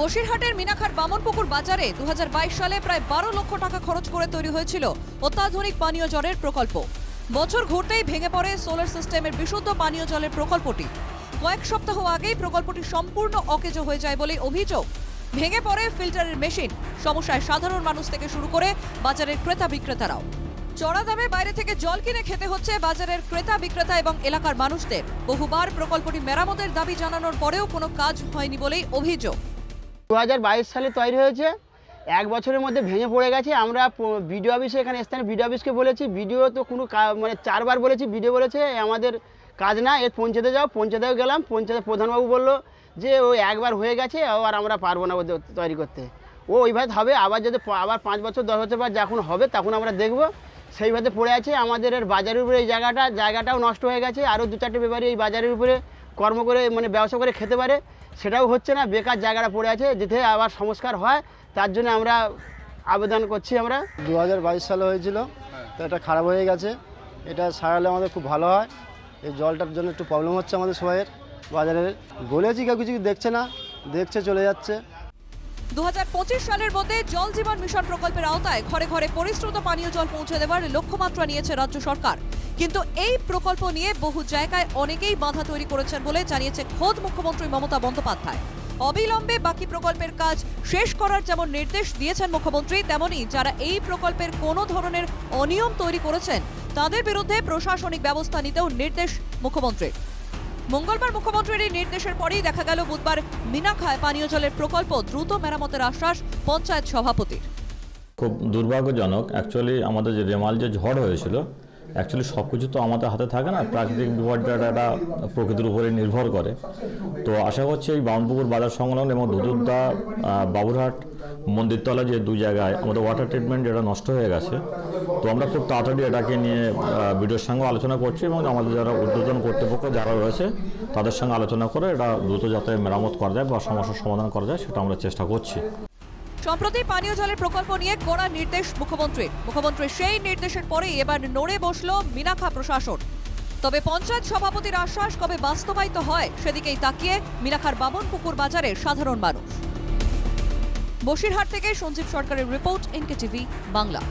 বসিরহাটের মিনাখার বামনপুকুর বাজারে দু হাজার বাইশ সালে প্রায় বারো লক্ষ টাকা খরচ করে তৈরি হয়েছিল অত্যাধুনিক পানীয় জলের প্রকল্প। বছর ঘুরতেই ভেঙে পড়ে সোলার সিস্টেমের বিশুদ্ধ পানীয় জলের প্রকল্পটি। কয়েক সপ্তাহ আগেই প্রকল্পটি সম্পূর্ণ অকেজো হয়ে যায় বলে অভিযোগ। ভেঙে পড়ে ফিল্টারের মেশিন, সমস্যায় সাধারণ মানুষ থেকে শুরু করে বাজারের ক্রেতা বিক্রেতারাও। চড়া দামে বাইরে থেকে জল কিনে খেতে হচ্ছে বাজারের ক্রেতা, বিক্রেতা এবং এলাকার মানুষদের। বহুবার প্রকল্পটি মেরামতের দাবি জানানোর পরেও কোনো কাজ হয়নি বলেই অভিযোগ। দু হাজার বাইশ সালে তৈরি হয়েছে। এক বছরের মধ্যে ভেঙে পড়ে গেছে। আমরা বিডিও অফিসে এখানে স্থানীয় বিডিও অফিসকে বলেছি। বিডিও তো কোনো মানে চারবার বলেছি। বিডিও বলেছে আমাদের কাজ না এর পঞ্চায়েতে যাও। পঞ্চায়েতেও গেলাম। পঞ্চায়েতের প্রধানবাবু বলল যে, ও একবার হয়ে গেছে আর আমরা পারব না তৈরি করতে। ও ওইভাবে হবে। আবার যদি আবার পাঁচ বছর, দশ বছর পর যখন হবে, তখন আমরা দেখব। সেইভাবে পড়ে আছে। আমাদের বাজারের উপরে এই জায়গাটা, জায়গাটাও নষ্ট হয়ে গেছে। আরও দু চারটে ব্যাপারে এই বাজারের উপরে কর্ম করে মানে ব্যবসা করে খেতে পারে সেটাও হচ্ছে না বেকার জায়গাটা পড়ে আছে যেতে আবার সংস্কার হয় তার জন্য আমরা আবেদন করছি আমরা। দু হাজার বাইশ সালে হয়েছিল তো এটা খারাপ হয়ে গেছে। এটা সারালে আমাদের খুব ভালো হয়। এই জলটার জন্য একটু প্রবলেম হচ্ছে আমাদের সবাইয়ের বাজারের বলেছি কেউ কিছু দেখছে না দেখছে চলে যাচ্ছে। দু হাজার পঁচিশ সালের মধ্যে জল জীবন মিশন প্রকল্পের আওতায় ঘরে ঘরে পরিশ্রুত পানীয় জল পৌঁছে দেওয়ার লক্ষ্যমাত্রা নিয়েছে রাজ্য সরকার। কিন্তু এই প্রকল্প নিয়ে বহু জায়গায় অনেকেই বাধা তৈরি করেছেন বলে জানিয়েছে খোদ মুখ্যমন্ত্রী মমতা বন্দ্যোপাধ্যায়। অবিলম্বে বাকি প্রকল্পের কাজ শেষ করার যেমন নির্দেশ দিয়েছেন মুখ্যমন্ত্রী, তেমনি যারা এই প্রকল্পের কোনো ধরনের অনিয়ম তৈরি করেছেন, তাদের বিরুদ্ধে প্রশাসনিক ব্যবস্থা নিতেও নির্দেশ মুখ্যমন্ত্রীর। মঙ্গলবার মুখ্যমন্ত্রীর এই নির্দেশের পরেই দেখা গেল বুধবার মিনাখায় পানীয় জলের প্রকল্প দ্রুত মেরামতের আশ্বাস পঞ্চায়েত সভাপতির। খুব দুর্ভাগ্যজনক অ্যাকচুয়ালি আমাদের যে রেমাল যে ঝড় হয়েছিল অ্যাকচুয়ালি সব কিছু তো আমাদের হাতে থাকে না, প্রাকৃতিক বিপর্যয়টা প্রকৃতির উপরে নির্ভর করে। তো আশা করছি এই বাউনপুকুর বাজার সংলগ্ন এবং দুদুদ্দা বাবুরহাট মন্দিরতলা যে দু জায়গায় আমাদের ওয়াটার ট্রিটমেন্ট যেটা নষ্ট হয়ে গেছে, তো আমরা খুব তাড়াতাড়ি এটাকে নিয়ে ভিডিওর সঙ্গে আলোচনা করছি এবং আমাদের যারা উদ্বোধন কর্তৃপক্ষ যারা রয়েছে, তাদের সঙ্গে আলোচনা করে এটা দ্রুত যাতে মেরামত করা যায় বা সমস্যার সমাধান করা যায়, সেটা আমরা চেষ্টা করছি। সম্প্রতি পানীয় জলের প্রকল্প নিয়ে কড়া নির্দেশ মুখ্যমন্ত্রীর মুখ্যমন্ত্রীর সেই নির্দেশের পরেই এবার নড়ে বসল মিনাখা প্রশাসন। তবে পঞ্চায়েত সভাপতির আশ্বাস কবে বাস্তবায়িত হয় সেদিকেই তাকিয়ে মিনাখার বামন পুকুর বাজারের সাধারণ মানুষ। বসিরহাট থেকে সঞ্জীব সরকারের রিপোর্ট এনকে টিভি বাংলা।